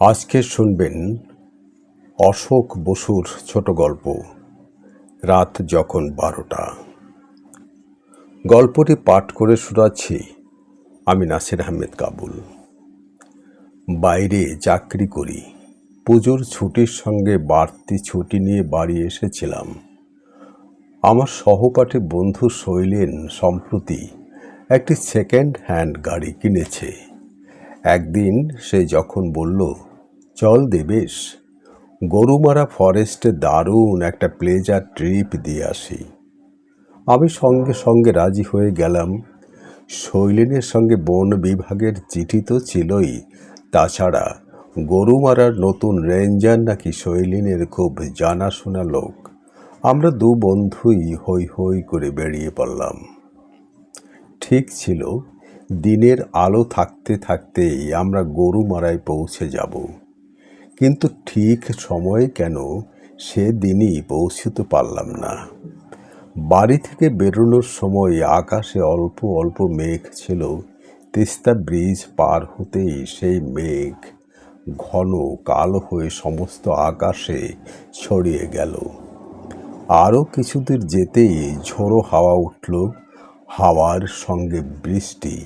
আজকে শুনবেন অশোক বসুর ছোট গল্প, রাত যখন বারোটা। গল্পটি পাঠ করে শোনাচ্ছি আমি নাসির আহমেদ কাবুল। বাইরে চাকরি করি, পুজোর ছুটির সঙ্গে বাড়তি ছুটি নিয়ে বাড়ি এসেছিলাম। আমার সহপাঠী বন্ধু শৈলেন সম্প্রতি একটি সেকেন্ড হ্যান্ড গাড়ি কিনেছে। একদিন সে যখন বলল, চল দেবেশ, গরুমারা ফরেস্টে দারুণ একটা প্লেজার ট্রিপ দিয়ে আসি। আমি সঙ্গে সঙ্গে রাজি হয়ে গেলাম। শৈলেনের সঙ্গে বন বিভাগের চিঠি তো ছিলই। তাছাড়া গরুমারার নতুন রেঞ্জার নাকি শৈলিনের খুব জানাশোনা লোক। আমরা দু বন্ধুই হই হই করে বেরিয়ে পড়লাম। ঠিক ছিল দিনের আলো থাকতে থাকতেই আমরা গরুমারায় পৌঁছে যাব। কিন্তু ঠিক সময়ে কেন সেদিনই পৌঁছতে পারলাম না। বাড়ি থেকে বেরোনোর সময় আকাশে অল্প অল্প মেঘ ছিল, তিস্তা ব্রিজ পার হতেই সেই মেঘ ঘন কালো হয়ে সমস্ত আকাশে ছড়িয়ে গেল। আরও কিছুদূর যেতেই ঝোড়ো হাওয়া উঠল, হাওয়ার সঙ্গে বৃষ্টি।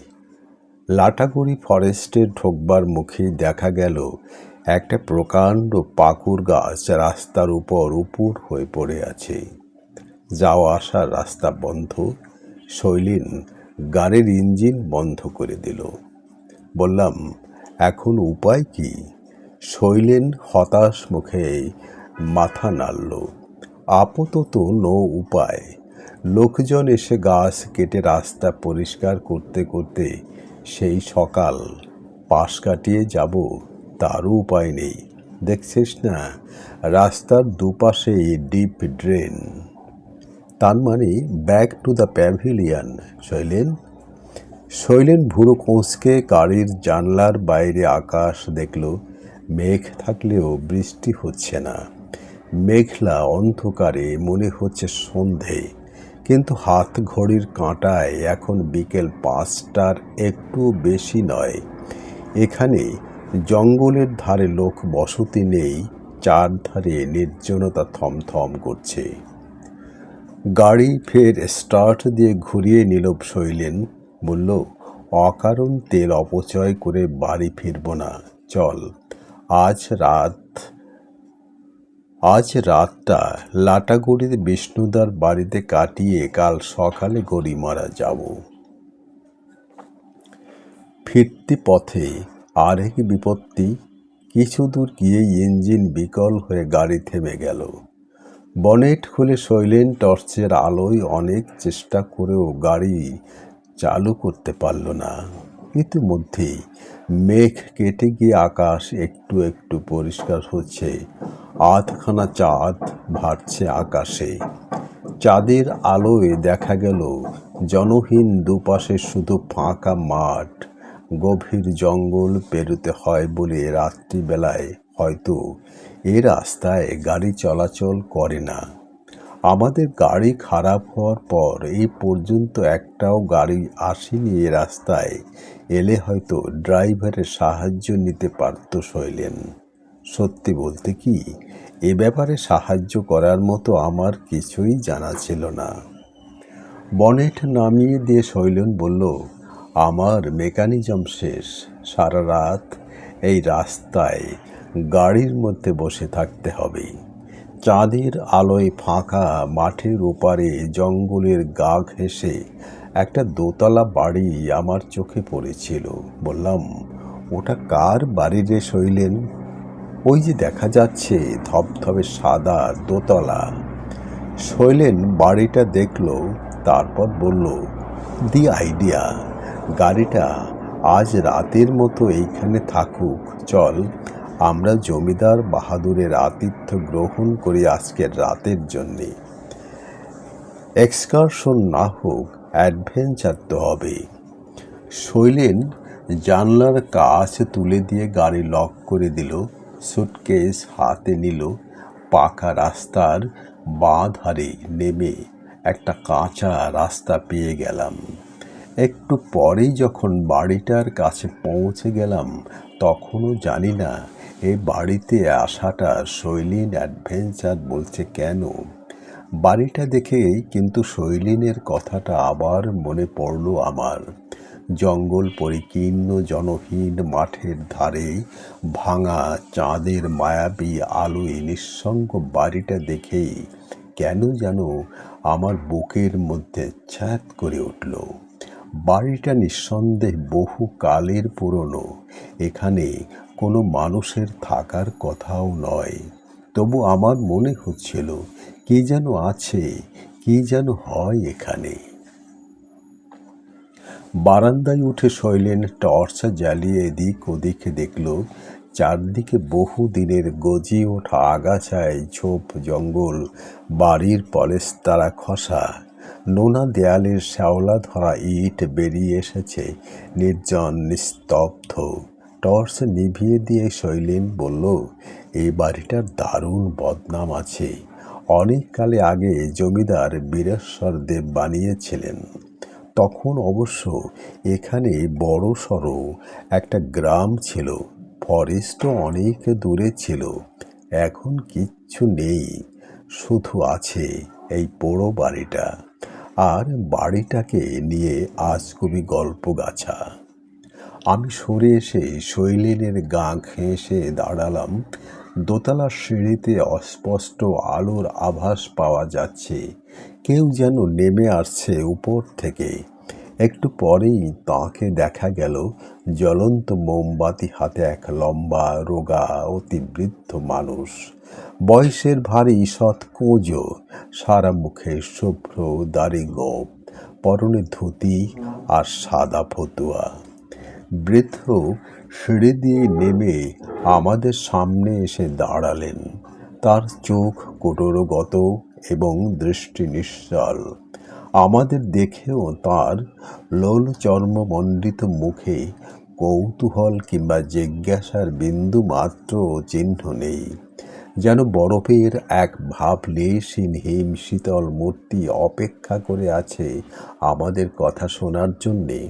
লাটাগুড়ি ফরেস্টে ঢোকবার মুখে দেখা গেল একটা প্রকাণ্ড পাকুর গাছ রাস্তার উপর উপুর হয়ে পড়ে আছে। যাওয়া আসার রাস্তা বন্ধ। শৈলীন গাড়ির ইঞ্জিন বন্ধ করে দিল। বললাম, এখন উপায় কি? শৈলেন হতাশ মুখে মাথা নাড়ল। আপাতত নো উপায়। লোকজন এসে গাছ কেটে রাস্তা পরিষ্কার করতে করতে সেই সকাল পাশ কাটিয়ে যাব, তারও উপায় নেই। দেখছিস না, রাস্তার দুপাশে ডিপ ড্রেন। তার মানে back to the pavilion, Shailen. Shailen ভুরো কোঁচকে গাড়ির জানলার বাইরে আকাশ দেখল, মেঘ থাকলেও বৃষ্টি হচ্ছে না। মেঘলা অন্ধকারে মনে হচ্ছে সন্ধে। কিন্তু হাত ঘড়ির কাঁটায় এখন বিকেল পাঁচটার একটু বেশি নয়। এখানে জঙ্গলের ধারে লোক বসতি নেই চারধারে নির্জনতা থমথম করছে। গাড়ি ফের স্টার্ট দিয়ে ঘুরিয়ে নিল শৈলেন, বলল, অকারণ তেল অপচয় করে বাড়ি ফিরব না, চল, আজ রাত আজ রাতটা লাটাগুড়ির বিষ্ণুদার বাড়িতে কাটিয়ে কাল সকালে গড়ি মারা যাব। ফিরতি পথে আর এক বিপত্তি, কিছু দূর গিয়েই ইঞ্জিন বিকল হয়ে গাড়ি থেমে গেল। বনেট খুলে শৈলেন টর্চের আলোয় অনেক চেষ্টা করেও গাড়ি চালু করতে পারল না। ইতিমধ্যেই মেঘ কেটে গিয়ে আকাশ একটু একটু পরিষ্কার হচ্ছে। আধখানা চাঁদ ভাটছে আকাশে। চাঁদের আলোয় দেখা গেল জনহীন দুপাশে শুধু ফাঁকা মাঠ। গভীর জঙ্গল পেরোতে হয় বলে রাত্রিবেলায় হয়তো এ রাস্তায় গাড়ি চলাচল করে না। আমাদের গাড়ি খারাপ হওয়ার পর এই পর্যন্ত একটাও গাড়ি আসেনি এ রাস্তায়। এলে হয়তো ড্রাইভারের সাহায্য নিতে পারত শৈলেন। সত্যি বলতে কি, এ ব্যাপারে সাহায্য করার মতো আমার কিছুই জানা ছিল না। বনেট নামিয়ে দিয়ে শৈলেন বলল, আমার মেকানিজম শেষ। সারা রাত এই রাস্তায় গাড়ির মধ্যে বসে থাকতে হবে। চাঁদের আলোয় ফাঁকা মাঠের ওপারে জঙ্গলের গা ঘেঁষে একটা দোতলা বাড়ি আমার চোখে পড়েছিল। বললাম, ওটা কার বাড়ি রে শৈলেন? ওই যে দেখা যাচ্ছে ধবধবে সাদা দোতলা। শৈলেন বাড়িটা দেখল, তারপর বলল, দি আইডিয়া, গাড়িটা আজ রাতের মতো এইখানে থাকুক, চল আমরা জমিদার বাহাদুরের আতিথ্য গ্রহণ করি আজকের রাতের জন্যে। এক্সকারশন না হোক, অ্যাডভেঞ্চার তো হবে শৈলেন জানলার কাছ তুলে দিয়ে গাড়ি লক করে দিল। সুটকেস হাতে নিল, পাকা রাস্তার বাঁ ধারে নেমে একটা কাঁচা রাস্তা পেয়ে গেলাম। একটু পরেই যখন বাড়িটার কাছে পৌঁছে গেলাম, তখনও জানি না এই বাড়িতে আসাটা শৈলীন অ্যাডভেঞ্চার বলছে কেন। বাড়িটা দেখেই কিন্তু শৈলীনের কথাটা আবার মনে পড়ল আমার। জঙ্গল পরিকীর্ণ জনহীন মাঠের ধারে ভাঙা চাঁদের মায়াবী আলোয় নিঃসঙ্গ বাড়িটা দেখেই কেন যেন আমার বুকের মধ্যে ছ্যাঁত করে উঠল। বাড়িটা নিঃসন্দেহ বহু কালের পুরনো। এখানে কোনো মানুষের থাকার কথাও নয়। তবু আমার মনে হচ্ছিল, কি যেন আছে, কি যেন হয় এখানে। বারান্দায় উঠে শৈলেন টর্চ জ্বালিয়ে এদিক ওদিক দেখল, চারদিকে বহু দিনের গজিয়ে ওঠা আগাছায় ঝোপ জঙ্গল, বাড়ির পলেস্তারা খসা, নোনা দেয়ালের শ্যাওলা ধরা ইট বেরিয়ে এসেছে, নির্জন, নিস্তব্ধ। টর্চ নিভিয়ে দিয়ে শৈলেন বলল এই বাড়িটার দারুণ বদনাম আছে। অনেককালে আগে জমিদার বীরেশ্বর দেব বানিয়েছিলেন। তখন অবশ্য এখানে বড় সড়ো একটা গ্রাম ছিল। ফরেস্টও অনেক দূরে ছিল। এখন কিচ্ছু নেই। শুধু আছে এই পোড়ো বাড়িটা। আর বাড়িটাকে নিয়ে আজকবি গল্প গাছা আমি সরে এসে শৈলেনের গা ঘেঁষে দাঁড়ালাম। দোতলা সিঁড়িতে অস্পষ্ট আলোর আভাস পাওয়া যাচ্ছে। কেউ যেন নেমে আসছে উপর থেকে। একটু পরেই তাঁকে দেখা গেল জ্বলন্ত মোমবাতি হাতে এক লম্বা, রোগা, অতি বৃদ্ধ মানুষ। বয়সের ভারী সৎ কোঁজো, সারা মুখে শুভ্র, দাড়ি গোপ, পরনে ধুতি আর সাদা ফতুয়া। বৃদ্ধ সিঁড়ি দিয়ে নেমে আমাদের সামনে এসে দাঁড়ালেন। তার চোখ কোটরগত দৃষ্টি নিশ্চল। আমাদের দেখেও তার লোল চর্মমণ্ডিত মুখে কৌতূহল কিংবা জিজ্ঞাসার বিন্দু মাত্র চিহ্ন নেই। যেন বরফের এক ভাব ভাবলেশহীন হিম শীতল মূর্তি অপেক্ষা করে আছে আমাদের কথা শোনার জন্যে।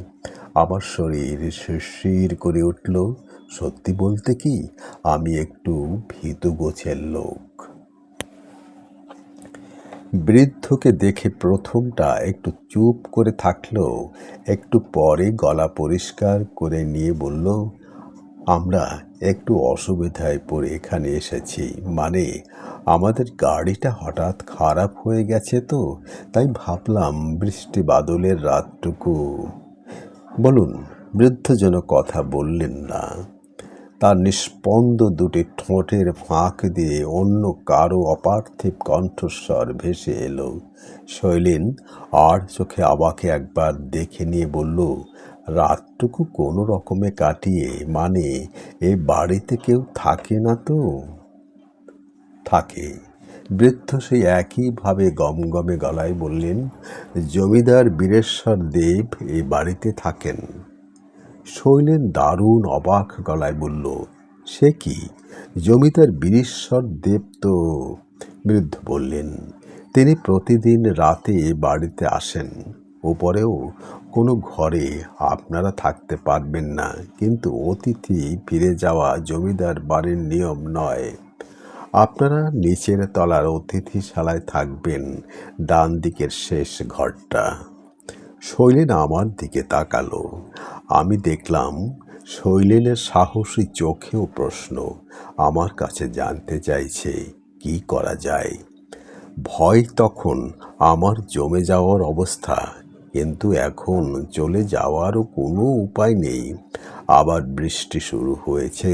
আমার শরীর শিরশির করে উঠল। সত্যি বলতে কি, আমি একটু ভীতু গোছের লোক। বৃদ্ধকে দেখে প্রথমটা একটু চুপ করে থাকলেও একটু পরে গলা পরিষ্কার করে নিয়ে বলল, আমরা একটু অসুবিধায় পড়ে এখানে এসেছি। মানে আমাদের গাড়িটা হঠাৎ খারাপ হয়ে গেছে তো, তাই ভাবলাম বৃষ্টি বাদলের রাতটুকু। বলুন, বৃদ্ধ যেন কথা বললেন না। তার নিষ্পন্দ দুটি ঠোঁটের ফাঁক দিয়ে অন্য কারও অপার্থিব কণ্ঠস্বর ভেসে এলো। শৈলেন আর চোখে আবাকে একবার দেখে নিয়ে বলল, রাতটুকু কোনো রকমে কাটিয়ে মানে এ বাড়িতে কেউ থাকে না তো? থাকে। বৃদ্ধ সেই একইভাবে গমগমে গলায় বললেন, জমিদার বীরেশ্বর দেব এই বাড়িতে থাকেন। শৈলেন দারুণ অবাক গলায় বলল, সে কি? জমিদার বীরেশ্বর দেব তো? বৃদ্ধ বললেন, তিনি প্রতিদিন রাতে বাড়িতে আসেন। ওপরেও কোনো ঘরে আপনারা থাকতে পারবেন না, কিন্তু অতিথি ফিরে যাওয়া জমিদার বাড়ির নিয়ম নয়। আপনারা নিচের তলার অতিথিশালায় থাকবেন ডান দিকের শেষ ঘরটা। শৈলেন আমার দিকে তাকালো। আমি দেখলাম শৈলেনের সাহসী চোখেও প্রশ্ন, আমার কাছে জানতে চাইছে, কি করা যায়? ভয় তখন আমার জমে যাওয়ার অবস্থা, কিন্তু এখন চলে যাওয়ারও কোনো উপায় নেই। আবার বৃষ্টি শুরু হয়েছে,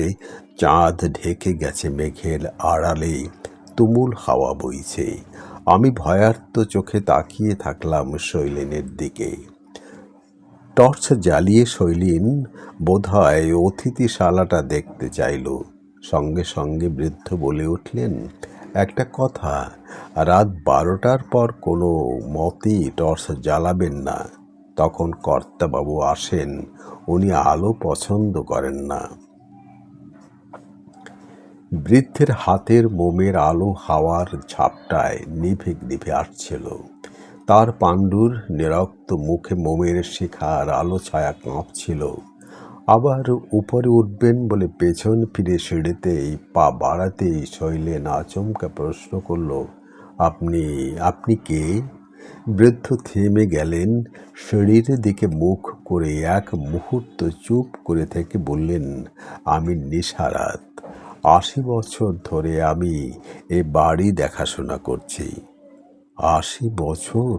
চাঁদ ঢেকে গেছে মেঘের আড়ালে তুমুল হাওয়া বইছে। আমি ভয়ার্ত চোখে তাকিয়ে থাকলাম শৈলেনের দিকে। টর্চ জ্বালিয়ে শৈলীন বোধহয় অতিথিশালাটা দেখতে চাইল। সঙ্গে সঙ্গে বৃদ্ধ বলে উঠলেন, একটা কথা, রাত বারোটার পর কোনো মতেই টর্চ জ্বালাবেন না। তখন কর্তাবাবু আসেন, উনি আলো পছন্দ করেন না। বৃদ্ধের হাতের মোমের আলো হাওয়ার ঝাপটায় নিভে নিভে আসছিল। তার পাণ্ডুর নিরক্ত মুখে মোমের শিখার আলো ছায়া কাঁপছিল। আবার উপরে উঠবেন বলে পেছন ফিরে সিঁড়িতেই পা বাড়াতেই শৈলেন আচমকা প্রশ্ন করল, আপনি আপনি কে? বৃদ্ধ থেমে গেলেন, সিঁড়ির দিকে মুখ করে এক মুহূর্ত চুপ করে থেকে বললেন, আমি নিসারাত আশি বছর ধরে আমি এ বাড়ি দেখাশোনা করছি। আশি বছর?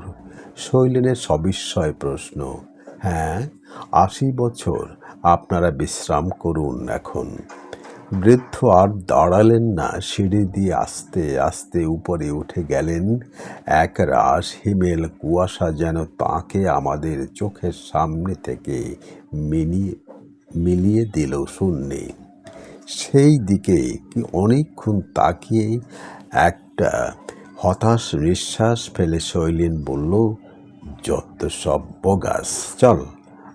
শৈলেনের সবিস্ময় প্রশ্ন। হ্যাঁ আশি বছর। আপনারা বিশ্রাম করুন এখন। বৃদ্ধ আর দাঁড়ালেন না, সিঁড়ি দিয়ে আস্তে আস্তে উপরে উঠে গেলেন। এক রাস হিমেল কুয়াশা যেন তাকে আমাদের চোখের সামনে থেকে মিলিয়ে মিলিয়ে দিল শূন্যে। সেই দিকে কি অনেকক্ষণ তাকিয়ে একটা হতাশ নিঃশ্বাস ফেলে শৈলেন বলল, যত সব বগাস, চল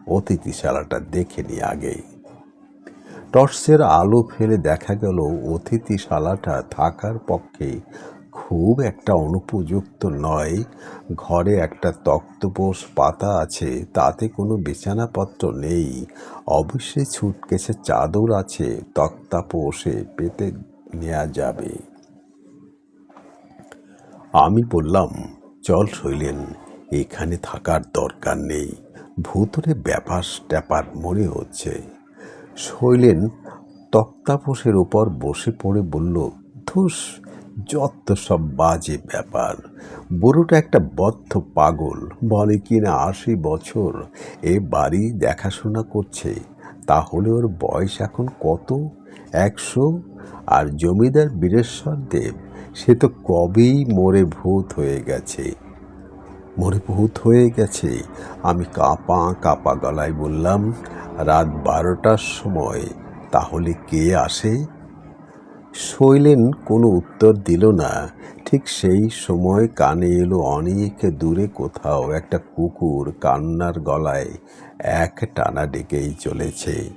অতিথিশালাটা দেখে নি আগে। টর্চের আলো ফেলে দেখা গেল অতিথিশালাটা থাকার পক্ষে খুব একটা অনুপযুক্ত নয়। ঘরে একটা তক্তপোষ পাতা আছে, তাতে কোনো বিছানাপত্র নেই। অবশ্যই ছুটকেসে চাদর আছে, তক্তাপোষে পেতে নেওয়া যাবে। আমি বললাম, চল শৈলেন, এখানে থাকার দরকার নেই। ভূতরে ব্যাপার ট্যাপার মনে হচ্ছে। শৈলেন তক্তাপোষের ওপর বসে পড়ে বলল, ধুস যত সব বাজে ব্যাপার। বুড়োটা একটা বদ্ধ পাগল, বলে কিনা আশি বছর। এ বাড়ি দেখাশোনা করছে, তাহলে ওর বয়স এখন কত? একশো? আর জমিদার বীরেশ্বর দেব, সে তো কবেই মরে ভূত হয়ে গেছে। মরে ভূত হয়ে গেছে, আমি কাঁপা কাঁপা গলায় বললাম, রাত বারোটার সময়, তাহলে কে আসে? শৈলেন কোনো উত্তর দিল না। ঠিক সেই সময় কানে এলো অনেক দূরে কোথাও একটা কুকুর কান্নার গলায় এক টানা ডেকেই চলেছে।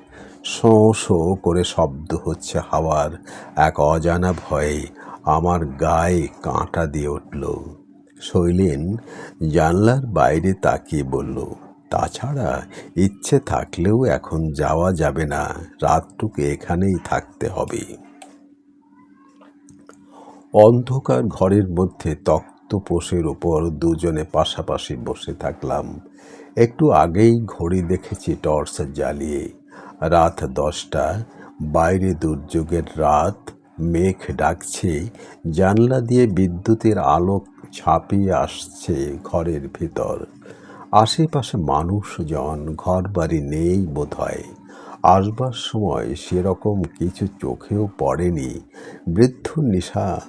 শোঁ শোঁ করে শব্দ হচ্ছে হাওয়ার এক অজানা ভয়ে আমার গায়ে কাঁটা দিয়ে উঠল। শৈলেন জানলার বাইরে তাকিয়ে বলল, তাছাড়া ইচ্ছে থাকলেও এখন যাওয়া যাবে না। রাতটুকু এখানেই থাকতে হবে। অন্ধকার ঘরের মধ্যে তক্তপোষের ওপর দুজনে পাশাপাশি বসে থাকলাম। একটু আগেই ঘড়ি দেখেছি টর্চ জ্বালিয়ে। রাত দশটা, বাইরে দুর্যোগের রাত, মেঘ ডাকছে, জানলা দিয়ে বিদ্যুতের আলো ছাপিয়ে আসছে ঘরের ভিতর। আশেপাশে মানুষজন ঘর বাড়ি নেই বোধ হয় আসবার সময় সেরকম কিছু চোখেও পড়েনি। বৃদ্ধ নিশা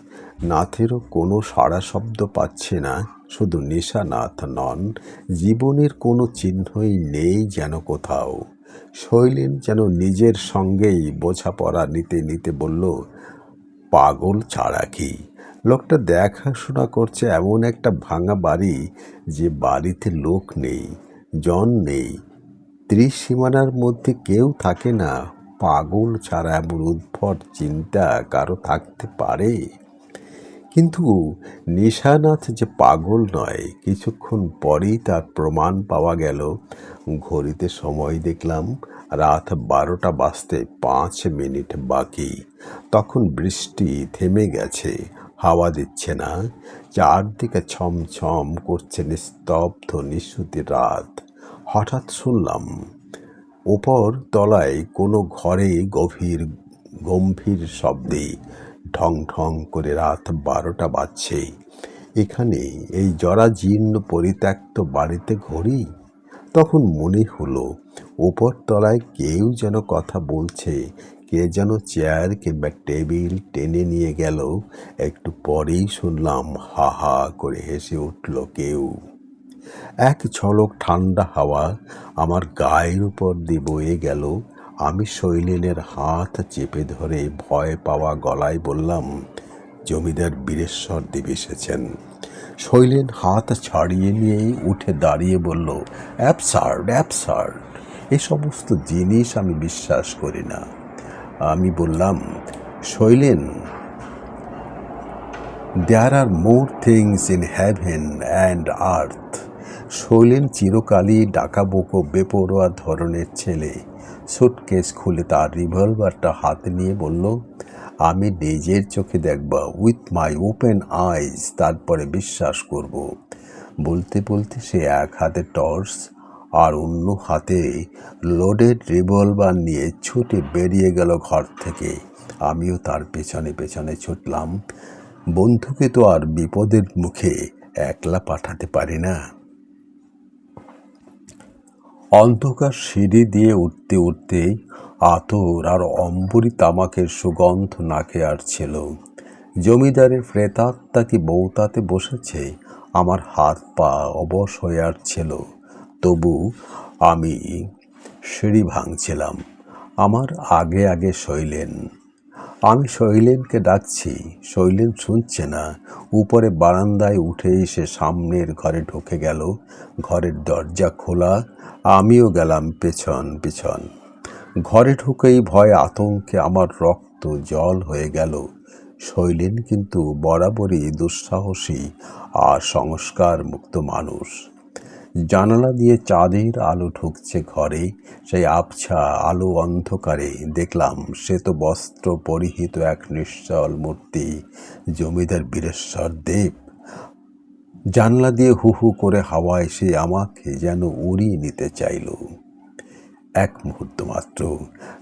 নাথেরও কোনো সাড়া শব্দ পাচ্ছে না, শুধু নিশানাথ নন, জীবনের কোনো চিহ্নই নেই যেন কোথাও। শৈলেন যেন নিজের সঙ্গেই বোঝাপড়া নিতে নিতে বলল, পাগল ছাড়া কি লোকটা দেখাশোনা করছে এমন একটা ভাঙা বাড়ি যে বাড়িতে লোক নেই, জন নেই, ত্রিসীমানার মধ্যে কেউ থাকে না। পাগল ছাড়া এমন উদ্ভট চিন্তা কারও থাকতে পারে? কিন্তু নিশানাথ যে পাগল নয়, কিছুক্ষণ পরেই তার প্রমাণ পাওয়া গেল। ঘড়িতে সময় দেখলাম, রাত বারোটা বাজতে পাঁচ মিনিট বাকি। তখন বৃষ্টি থেমে গেছে, হাওয়া দিচ্ছে না, চারদিকে ছমছম করছে নিস্তব্ধ নিঃসুতি রাত। হঠাৎ শুনলাম, ওপর তলায় কোনো ঘরে গভীর গম্ভীর শব্দে ঢং ঢং করে রাত বারোটা বাজছে এখানে এই জরাজীর্ণ পরিত্যক্ত বাড়িতে ঘড়ি? তখন মনে হলো ওপর তলায় কেউ যেন কথা বলছে, কে যেন চেয়ার কিংবা টেবিল টেনে নিয়ে গেল। একটু পরেই শুনলাম, হা হা করে হেসে উঠল কেউ। এক ঝলক ঠান্ডা হাওয়া আমার গায়ের উপর দিয়ে বয়ে গেল। আমি শৈলেনের হাত চেপে ধরে ভয় পাওয়া গলায় বললাম, জমিদার বীরেশ্বর দেব এসেছেন। শৈলেন হাত ছাড়িয়ে নিয়েই উঠে দাঁড়িয়ে বলল অ্যাপসার্ড অ্যাপসার্ড এ সমস্ত জিনিস আমি বিশ্বাস করি না। আমি বললাম, Shailen there are more things in heaven and earth Shailen চিরকালই ডাকাবোকো, বেপরোয়া ধরনের ছেলে। সুটকেস খুলে তার রিভলভারটা হাতে নিয়ে বলল, আমি নিজের চোখে দেখব, উইথ মাই ওপেন আইজ, তারপরে বিশ্বাস করব। বলতে বলতে সে এক হাতে টর্চ আর অন্য হাতে লোডেড রিভলভার নিয়ে ছুটে বেরিয়ে গেল ঘর থেকে। আমিও তার পেছনে পেছনে ছুটলাম। বন্ধুকে তো আর বিপদের মুখে একলা পাঠাতে পারি না। অন্ধকার সিঁড়ি দিয়ে উঠতে উঠতেই আতর আর অম্বরী তামাকের সুগন্ধ নাকে আসছিল। জমিদারের প্রেতাত্মা কি বৌতাতে বসেছে? আমার হাত পা অবশ হয়ে আসছিল। তবু আমি সিঁড়ি ভাঙছিলাম। আমার আগে আগে শৈলেন আমি শৈলেনকে ডাকছি। শৈলেন শুনছে না। উপরে বারান্দায় উঠে এসে সামনের ঘরে ঢুকে গেল। ঘরের দরজা খোলা। আমিও গেলাম পেছন পেছন। ঘরে ঢুকেই ভয় আতঙ্কে আমার রক্ত জল হয়ে গেল। শৈলেন কিন্তু বরাবরই দুঃসাহসী আর সংস্কার মুক্ত মানুষ। জানালা দিয়ে চাঁদের আলো ঢুকছে ঘরে। সেই আবছা আলো অন্ধকারে দেখলাম শ্বেত বস্ত্র পরিহিত এক নিশ্চল মূর্তি, জমিদার বীরেশ্বর দেব। জানলা দিয়ে হু হু করে হাওয়া এসে আমাকে যেন উড়িয়ে নিতে চাইল। এক মুহূর্ত মাত্র।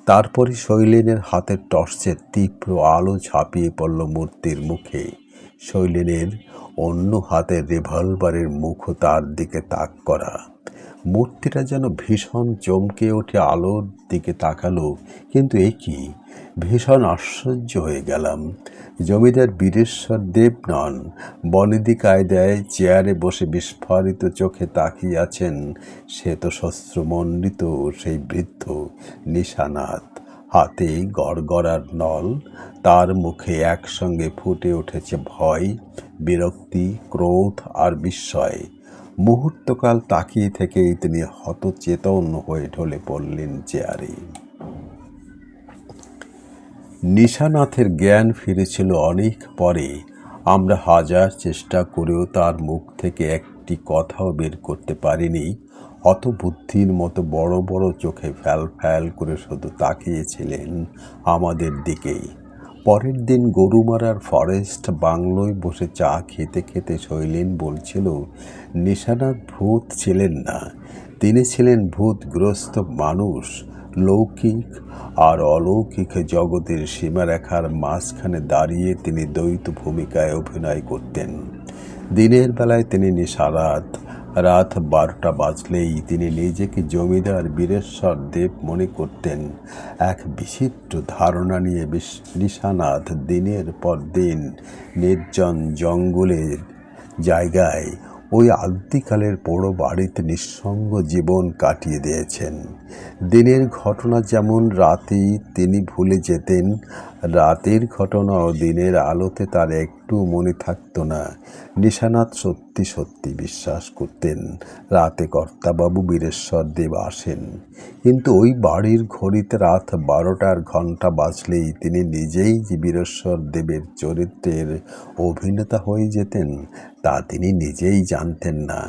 তারপরে শৈলেনের হাতের টর্চের তীব্র আলো ঝাঁপিয়ে পড়ল মূর্তির মুখে। শৈলেনের অন্য হাতের রিভলভারের মুখও তার দিকে তাক করা। মূর্তিটা যেন ভীষণ চমকে ওঠে আলোর দিকে তাকালো, কিন্তু এ কি? ভীষণ আশ্চর্য হয়ে গেলাম। জমিদার বীরেশ্বর দেব নন বনেদি কায়দায় চেয়ারে বসে বিস্ফারিত চোখে তাকিয়ে আছেন শ্বেত শস্ত্রমণ্ডিত সেই বৃদ্ধ নিশানাথ। হাতে গড়গড়ার নল, তার মুখে একসঙ্গে ফুটে উঠেছে ভয়, বিরক্তি, ক্রোধ আর বিস্ময়। মুহূর্তকাল তাকিয়ে থেকেই তিনি হতচেতন হয়ে ঢলে পড়লেন চেয়ারে। নিশানাথের জ্ঞান ফিরেছিল অনেক পরে। আমরা হাজার চেষ্টা করেও তার মুখ থেকে একটি কথাও বের করতে পারিনি। অত বুদ্ধির মতো বড় বড় চোখে ফ্যাল ফ্যাল করে শুধু তাকিয়েছিলেন আমাদের দিকেই। পরের দিন গরুমারার ফরেস্ট বাংলোয় বসে চা খেতে খেতে শৈলেন বলছিল, নিশানাথ ভূত ছিলেন না। তিনি ছিলেন ভূতগ্রস্ত মানুষ, লৌকিক আর অলৌকিক জগতের সীমারেখার মাঝখানে দাঁড়িয়ে তিনি দ্বৈত ভূমিকায় অভিনয় করতেন। দিনের বেলায় তিনি নিশারাত রাত বারোটা বাজলেই তিনি নিজেকে জমিদার বীরেশ্বর দেব মনে করতেন। এক বিচিত্র ধারণা নিয়ে নিশানাথ দিনের পর দিন নির্জন জঙ্গলের জায়গায় ওই আদ্যিকালের পোড়ো বাড়িতে নিঃসঙ্গ জীবন কাটিয়ে দিয়েছেন। দিনের ঘটনা যেমন রাতেই তিনি ভুলে যেতেন, রাতের ঘটনাও দিনের আলোতে তার একটু মনে থাকতো না। নিশানাথ সত্যি সত্যি বিশ্বাস করতেন, রাতে কর্তাবাবু বীরেশ্বর দেব আসেন। কিন্তু ওই বাড়ির ঘড়িতে রাত বারোটার ঘণ্টা বাজলেই তিনি নিজেই বীরেশ্বর দেবের চরিত্রের অভিনেতা হয়ে যেতেন। তা তিনি নিজেই জানতেন না।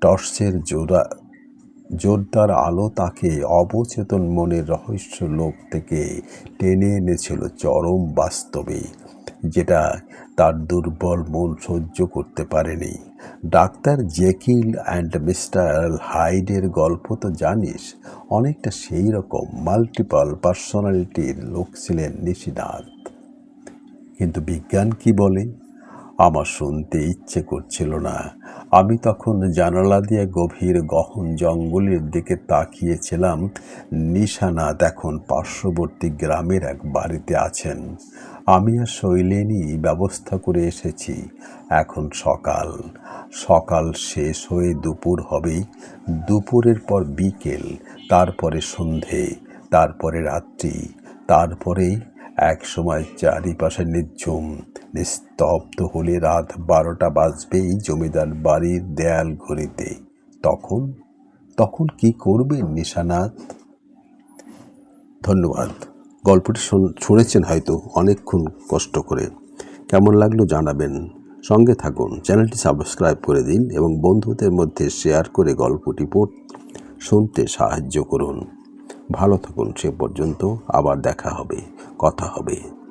টর্চের জোড়া, জোরদার আলো তাকে অবচেতন মনের রহস্য লোক থেকে টেনে এনেছিল চরম বাস্তবে, যেটা তার দুর্বল মন সহ্য করতে পারেনি। ডাক্তার জেকিল অ্যান্ড মিস্টার হাইডের গল্প তো জানিস, অনেকটা সেই রকম মাল্টিপল পার্সোনালিটির লোক ছিলেন নিশিনাথ। কিন্তু বিজ্ঞান কি বলে? আমার শুনতে ইচ্ছে করছিল না। আমি তখন জানালা দিয়ে গভীর গহন জঙ্গলের দিকে তাকিয়েছিলাম। নিশানাথ এখন পার্শ্ববর্তী গ্রামের এক বাড়িতে আছেন। আমি আর শৈলেনই ব্যবস্থা করে এসেছি। এখন সকাল। সকাল শেষ হয়ে দুপুর হবেই। দুপুরের পর বিকেল, তারপরে সন্ধে, তারপরে রাত্রি, তারপরে এক সময় চারিপাশে নির্ঝুম। নিস্তব্ধ হলে রাত বারোটা বাজবেই জমিদার বাড়ির দেয়াল ঘড়িতে। তখন তখন কি করবেন নিশানাথ? ধন্যবাদ। গল্পটি শুন- শুনেছেন হয়তো অনেকক্ষণ কষ্ট করে। কেমন লাগল জানাবেন। সঙ্গে থাকুন, চ্যানেলটি সাবস্ক্রাইব করে দিন এবং বন্ধুদের মধ্যে শেয়ার করে গল্পটি পড়, শুনতে সাহায্য করুন। ভালো থাকুন, সে পর্যন্ত আবার দেখা হবে, কথা হবে।